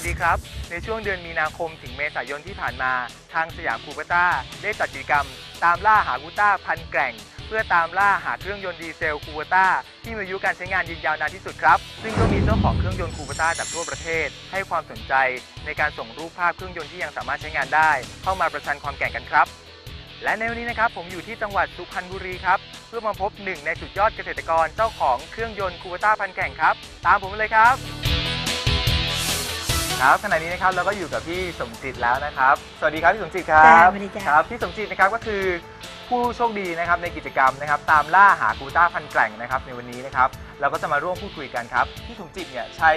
วัสดีครับ ในช่วงเดือนมีนาคมถึงเมษายนที่ผ่านมา ทางสยามคูเปต้าได้จัดกิจกรรม ตามล่าหาคูต้าพันแกร่ง เพื่อตามล่าหาเครื่องยนต์ดีเซลคูเปต้าที่มีอายุการใช้งานยืนยาวนานที่สุดครับ ซึ่งก็มีเจ้าของเครื่องยนต์คูเปต้าจากทั่วประเทศ ให้ความสนใจในการส่งรูปภาพเครื่องยนต์ที่ยังสามารถใช้งานได้ เข้ามาประชันความแกร่งกันครับ และในวันนี้นะครับผมอยู่ที่จังหวัดสุพรรณบุรีครับเพื่อมาพบหนึ่งในสุดยอดเกษตรกรเจ้าของเครื่องยนต์คูเปต้าพันแข่งครับ ตามผมเลยครับ ครับขณะนี้นะครับเราก็อยู่กับพี่สมจิตแล้วนะครับ สวัสดีครับพี่สมจิตครัจ้าบสวัสดีจ้าครับพี่สมจิตนะครับก็คือผู้โชคดีนะครับในกิจกรรมนะครับ ตามล่าหาคูเปต้าพันแกร่งนะครับในวันนี้นะครับเราก็จะมาร่วมพูดคุยกันครับพี่สมจิตเนี่ยใช้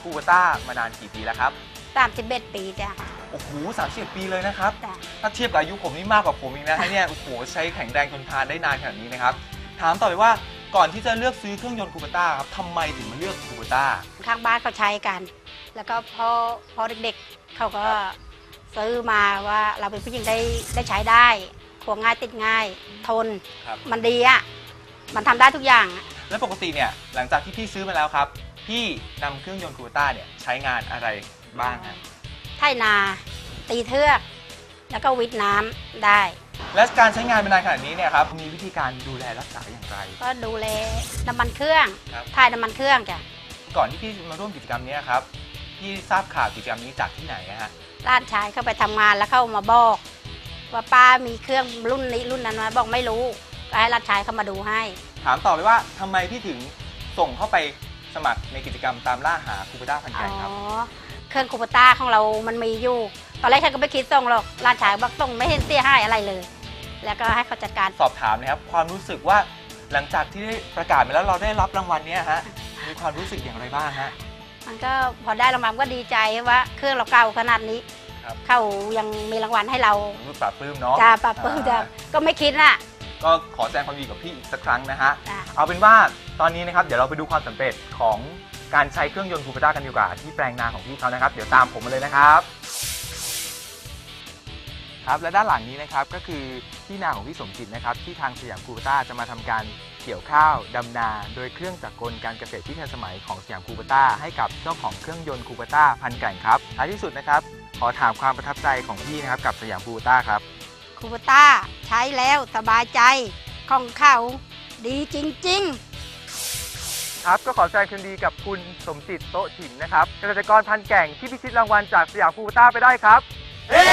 คูเปต้ามานานกี่ปีแล้วครับสามสิบเอ็ดปีจ้ะโอ้โหสามสิบปีเลยนะครับ จ้ะ ถ้าเทียบกับอายุผมนี่มากกว่าผมอีกนะฮะเนี่ยโอ้โหใช้แข็งแรงทนทานได้นานขนาดนี้นะครับ ถามต่อไปว่า ก่อนที่จะเลือกซื้อเครื่องยนต์คูเปต้าครับทำไมถึงมาเลือกคูเปต้า ข้างบ้านเขาใช้กัน แล้วก็พอพอเด็กๆเขาก็ซื้อมาว่าเราเป็นผู้หญิงได้ได้ใช้ได้ควงง่ายติดง่ายทน ครับ มันดีอะ มันทำได้ทุกอย่างอะแล้วปกติเนี่ยหลังจากที่พี่ซื้อมาแล้วครับ พี่นำเครื่องยนต์คูเปต้าเนี่ยใช้งานอะไรบ้างฮะไถนา ตีเทือก แล้วก็วิทน้ำได้ และการใช้งานมานานขนาดนี้เนี่ยครับมีวิธีการดูแลรักษาอย่างไร ก็ดูแลน้ำมันเครื่องครับ ถ่ายน้ำมันเครื่องจ้ะก่อนที่พี่มาร่วมกิจกรรมนี้ครับพี่ทราบข่าวกิจกรรมนี้จากที่ไหนอะฮะร้านชายเข้าไปทำงานแล้วเข้ามาบอก ว่าป้ามีเครื่องรุ่นนี้รุ่นนั้นไหมบอกไม่รู้ก็ให้ร้านชายเข้ามาดูให้ ถามต่อไปว่าทำไมพี่ถึงส่งเข้าไปสมัครในกิจกรรมตามล่าหาคูเปต้าพันอ๋แกร่งครับอเครื่องคูปต้าของเรามันมีอยู่ ตอนแรกฉันก็ไม่คิดส่งหรอกร้านชายบอกส่งไม่เห็นเสียหายอะไรเลย แล้วก็ให้เขาจัดการ สอบถามนะครับ ความรู้สึกว่าหลังจากที่ได้ประกาศมาแล้วเราได้รับรางวัลเนี้ยฮะมีความรู้สึกอย่างไรบ้างฮะ มันก็พอได้รางวัลก็ดีใจว่าเครื่องเราเก่าขนาดนี้ ครับ เขายังมีรางวัลให้เรารู้สึกปลาบปลื้มเนาะจะปรับปรื้มจะอ่าก็ไม่คิดน่ะ ก็ขอแสดงความยินดีกับพี่อีกสักครั้งนะฮะ จ้ะ เอาเป็นว่าตอนนี้นะครับ เดี๋ยวเราไปดูความสำเร็จของการใช้เครื่องยนต์คูเปต้ากันดีกว่าที่แปลงนาของพี่เขานะครับ เดี๋ยวตามผมมาเลยนะครับ ครับและด้านหลังนี้นะครับก็คือที่นาของพี่สมจิตนะครับที่ทางสยามคูเปต้าจะมาทำการเกี่ยวข้าวดำนา โดยเครื่องจักรกลการเกษตรที่ทันสมัยของสยามคูเปต้าให้กับเจ้าของเครื่องยนต์คูเปต้าพันแกร่งครับท้ายที่สุดนะครับขอถามความประทับใจของพี่นะครับกับสยามคูเปต้าครับคูปต้าใช้แล้วสบายใจของเขาดีจริง ๆครับก็ขอแสดงความยินดีกับคุณสมจิตโต๊ะฉิมนะครับเกษตรกรพันแก่งที่พิชิตรางวัลจากสยามคูเปต้าไปได้ครับเฮ้